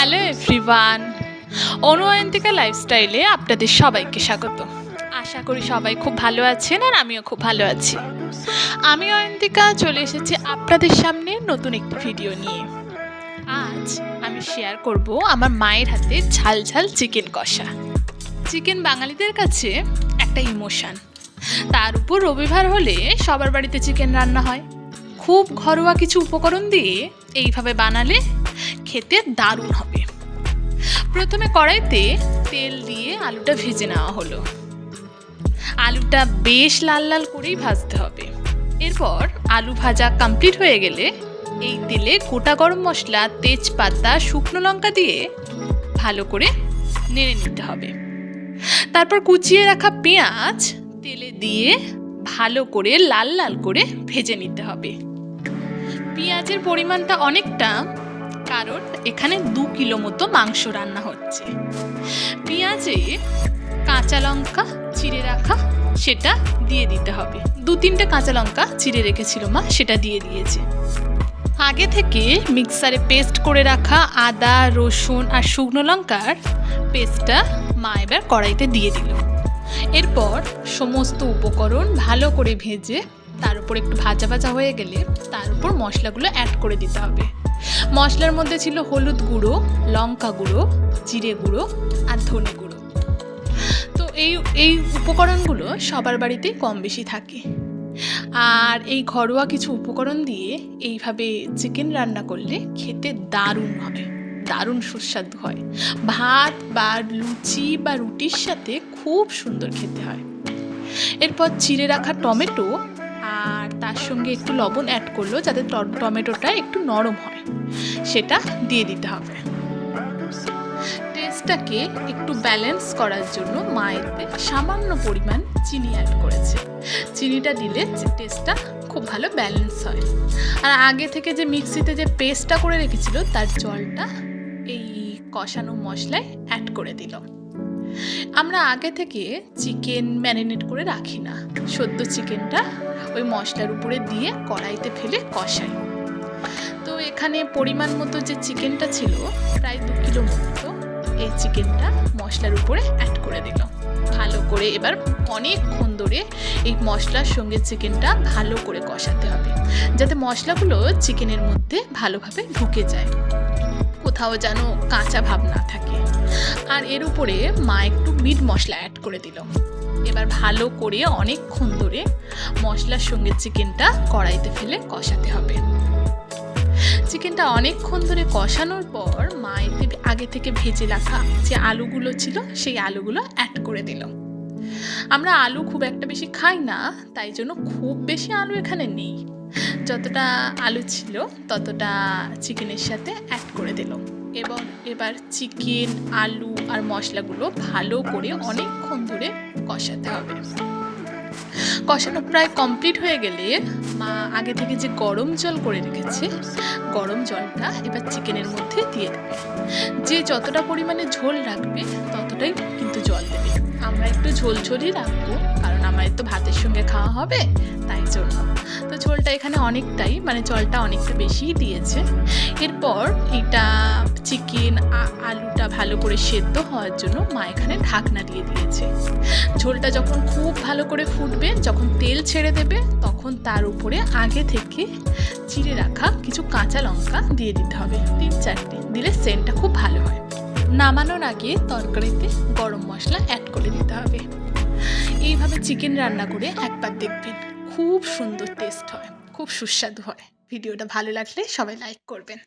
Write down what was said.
Hello everyone অনুয়ন্তিকা লাইফস্টাইলে আপনাদের সবাইকে স্বাগত। আশা করি সবাই খুব ভালো আছেন আর আমিও খুব ভালো আছি। আমি অয়ন্তিকা, চলে এসেছি আপনাদের সামনে নতুন একটি ভিডিও নিয়ে। আজ আমি শেয়ার করব আমার মায়ের হাতে ঝাল ঝাল চিকেন কষা। চিকেন বাঙালিদের কাছে একটা ইমোশন তার উপর রবিবার হলে সবার বাড়িতে চিকেন রান্না হয়। খুব ঘরোয়া কিছু উপকরণ দিয়ে এইভাবে বানালে খেতে দারুণ হবে। প্রথমে কড়াইতে তেল দিয়ে আলুটা ভেজে নেওয়া হলো। আলুটা বেশ লাল লাল করেই ভাজতে হবে। এরপর আলু ভাজা কমপ্লিট হয়ে গেলে এই তেলে গোটা গরম মশলা, তেজপাতা, শুকনো লঙ্কা দিয়ে ভালো করে নেড়ে নিতে হবে। তারপর কুচিয়ে রাখা পেঁয়াজ তেলে দিয়ে ভালো করে লাল লাল করে ভেজে নিতে হবে। পেঁয়াজের পরিমাণটা অনেকটা কারণ এখানে দু কিলো মতো মাংস রান্না হচ্ছে। পেঁয়াজে কাঁচা লঙ্কা চিড়ে রাখা, সেটা দিয়ে দিতে হবে। দু তিনটে কাঁচা লঙ্কা চিড়ে রেখেছিল মা, সেটা দিয়ে দিয়েছে। আগে থেকে মিক্সারে পেস্ট করে রাখা আদা, রসুন আর শুকনো লঙ্কার পেস্টটা মা এবার কড়াইতে দিয়ে দিল। এরপর সমস্ত উপকরণ ভালো করে ভেজে, তার উপর একটু ভাজা ভাজা হয়ে গেলে তার উপর মশলাগুলো অ্যাড করে দিতে হবে। মশলার মধ্যে ছিল হলুদ গুঁড়ো, লঙ্কা গুঁড়ো, জিরে গুঁড়ো আর ধনে গুঁড়ো। তো এই এই উপকরণগুলো সবার বাড়িতেই কম বেশি থাকে। আর এই ঘরোয়া কিছু উপকরণ দিয়ে এইভাবে চিকেন রান্না করলে খেতে দারুণ হবে, দারুণ সুস্বাদু হয়। ভাত বা লুচি বা রুটির সাথে খুব সুন্দর খেতে হয়। এরপর চিড়ে রাখা টমেটো আর তার সঙ্গে একটু লবণ অ্যাড করল যাতে টমেটোটা একটু নরম হয়। সেটা দিয়ে দিতে হবে। টেস্টটাকে একটু ব্যালেন্স করার জন্য মায়েতে সামান্য পরিমাণ চিনি অ্যাড করেছে। চিনিটা দিলে টেস্টটা খুব ভালো ব্যালেন্স হয়। আর আগে থেকে যে মিক্সিতে যে পেস্টটা করে রেখেছিল, তার জলটা এই কষানো মশলায় অ্যাড করে দিল। আমরা আগে থেকে চিকেন ম্যারিনেট করে রাখি না। সদ্য চিকেনটা ওই মশলার উপরে দিয়ে কড়াইতে ফেলে কষাই। তো এখানে পরিমাণ মতো যে চিকেনটা ছিল, প্রায় দু কিলো মতো এই চিকেনটা মশলার উপরে অ্যাড করে দিল। ভালো করে এবার অনেকক্ষণ ধরে এই মশলার সঙ্গে চিকেনটা ভালো করে কষাতে হবে, যাতে মশলাগুলো চিকেনের মধ্যে ভালোভাবে ঢুকে যায়। কোথাও যেন কাঁচা ভাব না থাকে। আর এর উপরে মা একটু মিট মশলা অ্যাড করে দিল। এবার ভালো করে অনেকক্ষণ ধরে মশলার সঙ্গে চিকেনটা কড়াইতে ফেলে কষাতে হবে। চিকেনটা অনেকক্ষণ ধরে কষানোর পর মা এতে আগে থেকে ভেজে রাখা যে আলুগুলো ছিল, সেই আলুগুলো অ্যাড করে দিল। আমরা আলু খুব একটা বেশি খাই না, তাই জন্য খুব বেশি আলু এখানে নেই। যতটা আলু ছিল, ততটা চিকেনের সাথে অ্যাড করে দিল। এবং এবার চিকেন, আলু আর মশলাগুলো ভালো করে অনেকক্ষণ ধরে কষাতে হবে। কষানো প্রায় কমপ্লিট হয়ে গেলে মা আগে থেকে যে গরম জল করে রেখেছে, গরম জলটা এবার চিকেনের মধ্যে দিয়ে দেবে। যে যতটা পরিমাণে ঝোল রাখবে, ততটাই কিন্তু জল দেবে। একটু ঝোল ঝোলই রাখব, কারণ আমার তো ভাতের সঙ্গে খাওয়া হবে, তাই জন্য। তো ঝোলটা এখানে অনেকটাই মানে জলটা অনেকটা বেশিই দিয়েছে। এরপর এটা চিকেন আলুটা ভালো করে সেদ্ধ হওয়ার জন্য মা এখানে ঢাকনা দিয়ে দিয়েছে। ঝোলটা যখন খুব ভালো করে ফুটবে, যখন তেল ছেড়ে দেবে, তখন তার উপরে আগে থেকে চিড়ে রাখা কিছু কাঁচা লঙ্কা দিয়ে দিতে হবে। তিন চারটে দিলে সেন্টটা খুব ভালো হয়। নামানোর আগে তরকারিতে গরম মশলা অ্যাড করে দিতে হবে। এইভাবে চিকেন রান্না করে একবার দেখবেন খুব সুন্দর টেস্ট হয়, খুব সুস্বাদু হয়। ভিডিওটা ভালো লাগলে সবাই লাইক করবেন।